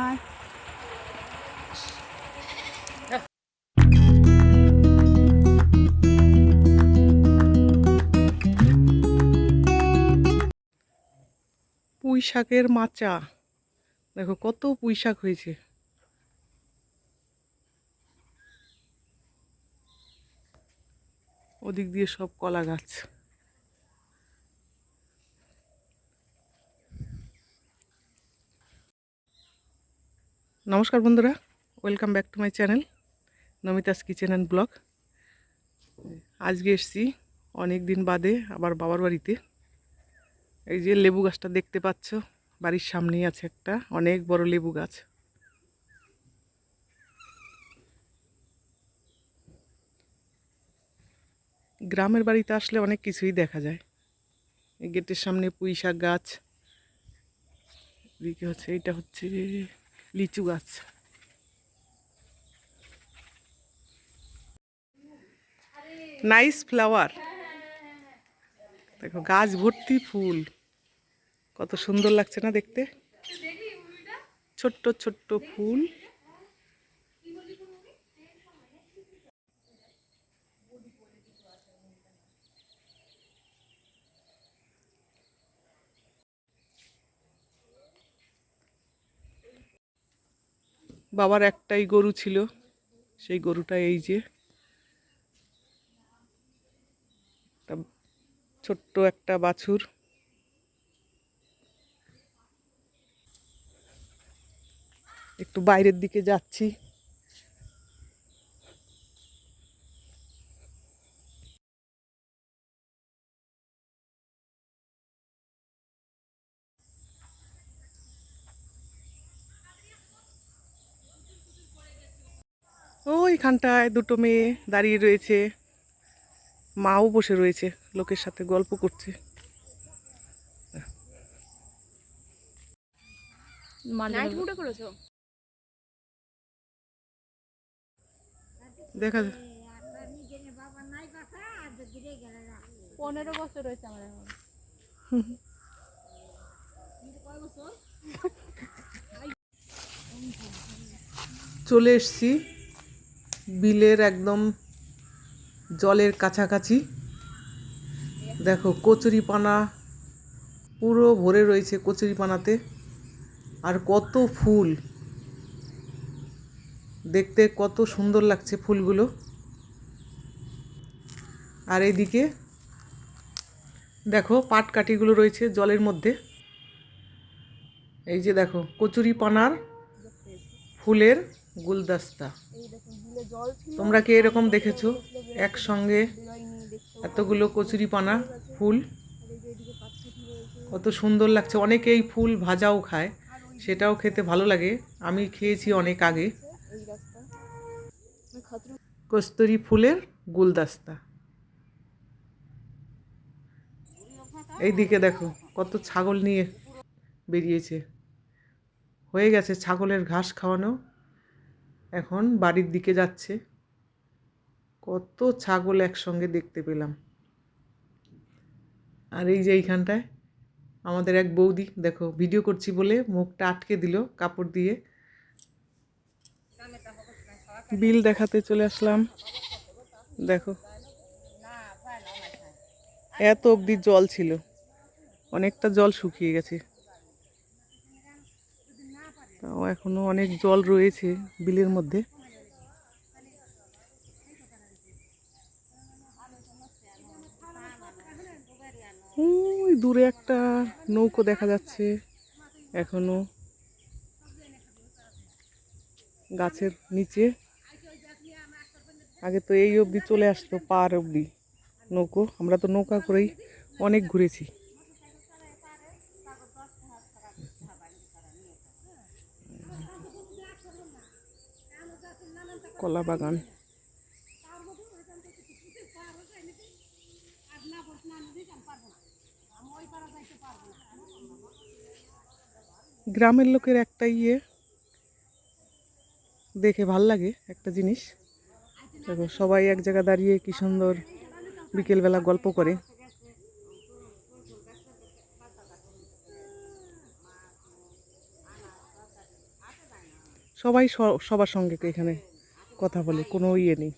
আয় পুঁই শাকের মাচা। দেখো কত পুঁই শাক হয়েছে। ওদিক দিয়ে সব কলা গাছ। নমস্কার বন্ধুরা welcome back to my channel Namita's kitchen and blog আজকে এসছি অনেক দিন বাদে আবার বাবার বাড়িতে। এই যে লেবু গাছটা দেখতে পাচ্ছ, বাড়ির সামনেই আছে একটা, অনেক বড় লেবু গাছ। গ্রামের বাড়িতে আসলে অনেক কিছুই দেখা যায়। এই গেটের সামনে পুঁই শাক গাছ। এদিকে হচ্ছে, এটা হচ্ছে লিচু গাছ। নাইস ফ্লাওয়ার দেখো, গাছ ভর্তি ফুল। কত সুন্দর লাগছে না দেখতে? ছোট্ট ছোট্ট ফুল। বাবার একটাই গরু ছিল, সেই গরুটা এই যে। ছোট্ট একটা বাছুর। একটু বাইরের দিকে যাচ্ছি। ওইখানটায় দুটো মেয়ে দাঁড়িয়ে রয়েছে। মাও বসে রয়েছে লোকের সাথে গল্প করছে। নাইট মুডে করেছ? দেখা যায় পনেরো বছর আমার চলে এসছি। বিলের একদম জলের কাছাকাছি। দেখো, কচুরিপানা পুরো ভরে রয়েছে কচুরিপানাতে। আর কত ফুল। দেখতে কত সুন্দর লাগছে ফুলগুলো। আর এইদিকে দেখো, পাটকাঠিগুলো রয়েছে জলের মধ্যে। এই যে দেখো, কচুরিপানার ফুলের গুলদস্তা। তোমরা কি এরকম দেখেছ? একসঙ্গে এতগুলো কচুরিপানা ফুল? কত সুন্দর লাগছে। অনেকে এই ফুল ভাজাও খায় সেটাও খেতে ভালো লাগে। আমি খেয়েছি অনেক আগে। কস্তুরি ফুলের গুলদস্তা। এইদিকে দেখো কত ছাগল নিয়ে বেরিয়েছে। হয়ে গেছে ছাগলের ঘাস খাওয়ানো। এখন বাড়ির দিকে যাচ্ছে। কত ছাগল একসঙ্গে দেখতে পেলাম। আর এই যে এইখানটায় আমাদের এক বৌদি, দেখো ভিডিও করছি বলে মুখটা আটকে দিল কাপড় দিয়ে। বিল দেখাতে চলে আসলাম। দেখো। এত অবধি জল ছিল। অনেকটা জল শুকিয়ে গেছে। তাও এখনও অনেক জল রয়েছে বিলের মধ্যে। ওই দূরে একটা নৌকো দেখা যাচ্ছে এখনও। গাছের নিচে। আগে তো এই অবধি চলে আসতো, পার অবধি নৌকো। আমরা তো নৌকা করেই অনেক ঘুরেছি। কলা বাগান। গ্রামের লোকের একটা ইয়ে দেখে ভালো লাগে একটা জিনিস। দেখো, সবাই এক জায়গায় দাঁড়িয়ে কি সুন্দর বিকেলবেলা গল্প করে। সবাই সবার সঙ্গে এখানে কথা বলে, কোনো ইয়ে নেই।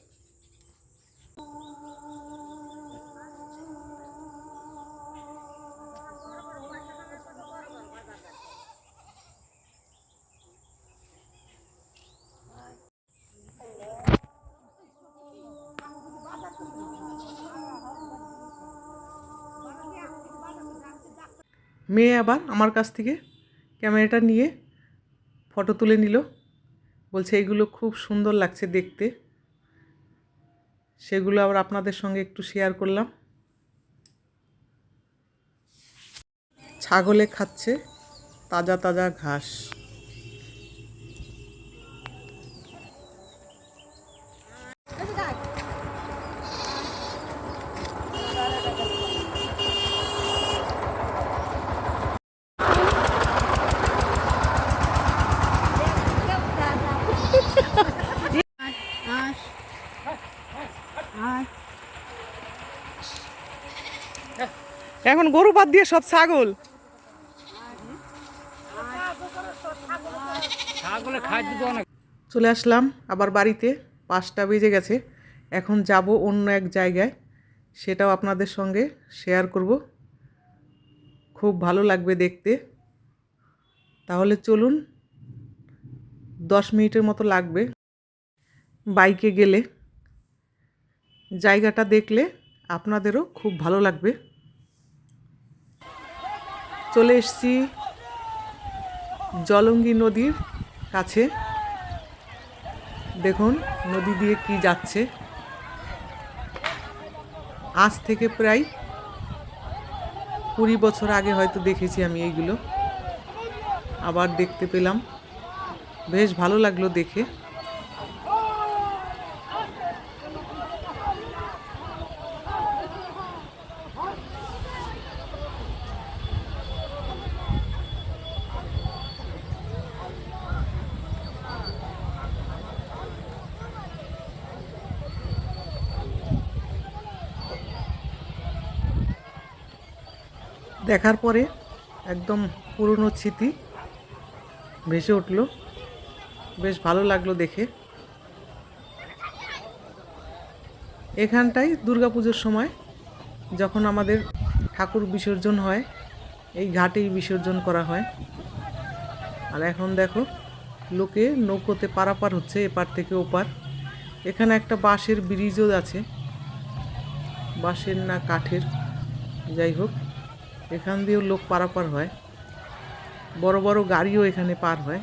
মেয়ে আবার আমার কাছ থেকে ক্যামেরাটা নিয়ে ফটো তুলে নিল। বলছে, এগুলো খুব সুন্দর লাগছে দেখতে। সেগুলো আবার আপনাদের সঙ্গে একটু শেয়ার করলাম। ছাগলে খাচ্ছে তাজা তাজা ঘাস। এখন গরু বাদ দিয়ে সব ছাগল। চলে আসলাম আবার বাড়িতে। পাঁচটা বেজে গেছে। এখন যাব অন্য এক জায়গায়। সেটাও আপনাদের সঙ্গে শেয়ার করব। খুব ভালো লাগবে দেখতে। তাহলে চলুন দশ মিনিটের মতো লাগবে বাইকে গেলে। জায়গাটা দেখলে আপনাদেরও খুব ভালো লাগবে। চলে এসছি জলঙ্গি নদীর কাছে। দেখুন নদী দিয়ে কি যাচ্ছে। আজ থেকে প্রায় কুড়ি বছর আগে হয়তো দেখেছি আমি এইগুলো। আবার দেখতে পেলাম। বেশ ভালো লাগল দেখে। দেখার পরে একদম পুরনো স্মৃতি ভেসে উঠল। বেশ ভালো লাগল দেখে। এখানটায় দুর্গাপুজোর সময় যখন আমাদের ঠাকুর বিসর্জন হয়, এই ঘাটেই বিসর্জন করা হয়। আর এখন দেখো, লোকে নৌকোতে পারাপার হচ্ছে এপার থেকে ওপার। এখানে একটা বাঁশের ব্রিজও আছে। বাঁশের না কাঠের, যাই হোক। এখান দিয়েও লোক পারাপার হয়। বড় বড় গাড়িও এখানে পার হয়।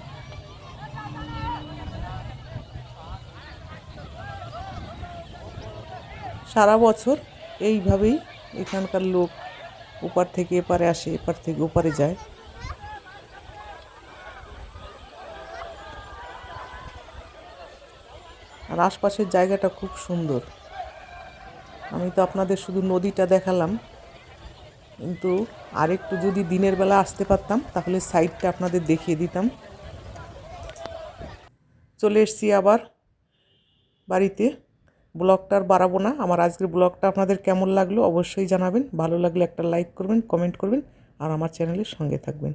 সারা বছর এইভাবেই এখানকার লোক ওপার থেকে এপারে আসে, এপার থেকে ওপারে যায়। আর আশপাশের জায়গাটা খুব সুন্দর। আমি তো আপনাদের শুধু নদীটা দেখালাম। কিন্তু আরেকটু যদি দিনের বেলা আসতে পারতাম, তাহলে সাইডটা আপনাদের দেখিয়ে দিতাম। চলে এসছি আবার বাড়িতে। ব্লগটা আর বাড়াবো না। আমার আজকের ব্লগটা আপনাদের কেমন লাগল অবশ্যই জানাবেন। ভালো লাগলে একটা লাইক করবেন, কমেন্ট করবেন, আর আমার চ্যানেলের সঙ্গে থাকবেন।